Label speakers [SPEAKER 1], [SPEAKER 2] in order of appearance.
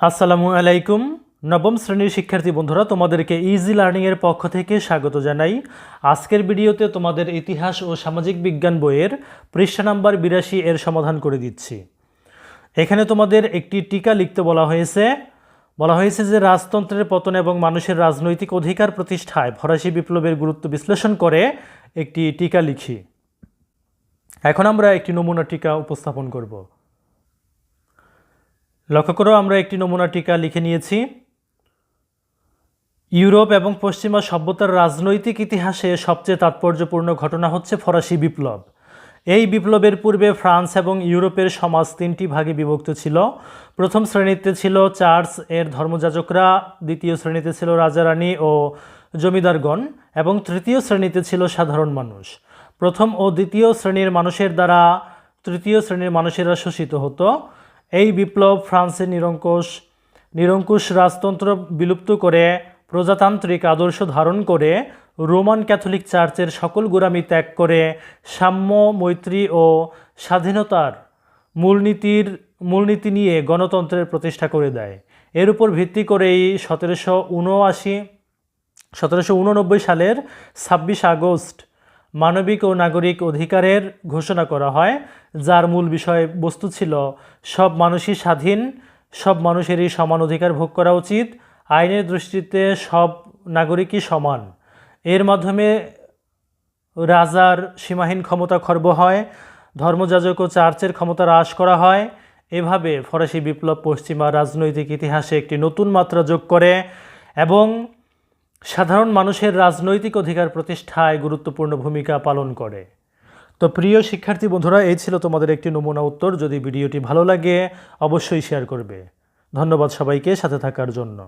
[SPEAKER 1] আসসালামু আলাইকুম। নবম শ্রেণির শিক্ষার্থী বন্ধুরা, তোমাদেরকে ইজি লার্নিংয়ের পক্ষ থেকে স্বাগত জানাই। আজকের ভিডিওতে তোমাদের ইতিহাস ও সামাজিক বিজ্ঞান বইয়ের পৃষ্ঠা নাম্বার বিরাশি এর সমাধান করে দিচ্ছি। এখানে তোমাদের একটি টিকা লিখতে বলা হয়েছে। বলা হয়েছে যে রাজতন্ত্রের পতন এবং মানুষের রাজনৈতিক অধিকার প্রতিষ্ঠায় ফরাসি বিপ্লবের গুরুত্ব বিশ্লেষণ করে একটি টিকা লিখি। এখন আমরা একটি নমুনা টিকা উপস্থাপন করব। লক্ষ্য করো, আমরা একটি নমুনা টিকা লিখে নিয়েছি। ইউরোপ এবং পশ্চিমা সভ্যতার রাজনৈতিক ইতিহাসে সবচেয়ে তাৎপর্যপূর্ণ ঘটনা হচ্ছে ফরাসি বিপ্লব। এই বিপ্লবের পূর্বে ফ্রান্স এবং ইউরোপের সমাজ তিনটি ভাগে বিভক্ত ছিল। প্রথম শ্রেণীতে ছিল চার্চের ধর্মযাজকরা, দ্বিতীয় শ্রেণীতে ছিল রাজারানী ও জমিদারগণ, এবং তৃতীয় শ্রেণীতে ছিল সাধারণ মানুষ। প্রথম ও দ্বিতীয় শ্রেণির মানুষের দ্বারা তৃতীয় শ্রেণির মানুষেরা শোষিত হতো। এই বিপ্লব ফ্রান্সের নিরঙ্কুশ নিরঙ্কুশ রাজতন্ত্র বিলুপ্ত করে প্রজাতান্ত্রিক আদর্শ ধারণ করে রোমান ক্যাথলিক চার্চের সকল গোড়ামি ত্যাগ করে সাম্য, মৈত্রী ও স্বাধীনতার মূলনীতির, মূলনীতি নিয়ে গণতন্ত্রের প্রতিষ্ঠা করে দেয়। এর উপর ভিত্তি করেই সতেরোশো উনআশি সতেরোশো সালের ছাব্বিশ আগস্ট মানবিক ও নাগরিক অধিকারের ঘোষণা করা হয়, যার মূল বিষয় বস্তু ছিল সব মানুষই স্বাধীন, সব মানুষেরই সমান অধিকার ভোগ করা উচিত, আইনের দৃষ্টিতে সব নাগরিকই সমান। এর মাধ্যমে রাজার সীমাহীন ক্ষমতা খর্ব হয়, ধর্মযাজক ও চার্চের ক্ষমতা হ্রাস করা হয়। এভাবে ফরাসি বিপ্লব পশ্চিমা রাজনৈতিক ইতিহাসে একটি নতুন মাত্রা যোগ করে এবং সাধারণ মানুষের রাজনৈতিক অধিকার প্রতিষ্ঠায় গুরুত্বপূর্ণ ভূমিকা পালন করে। তো প্রিয় শিক্ষার্থী বন্ধুরা, এই ছিল তোমাদের একটি নমুনা উত্তর। যদি ভিডিওটি ভালো লাগে, অবশ্যই শেয়ার করবে। ধন্যবাদ সবাইকে সাথে থাকার জন্য।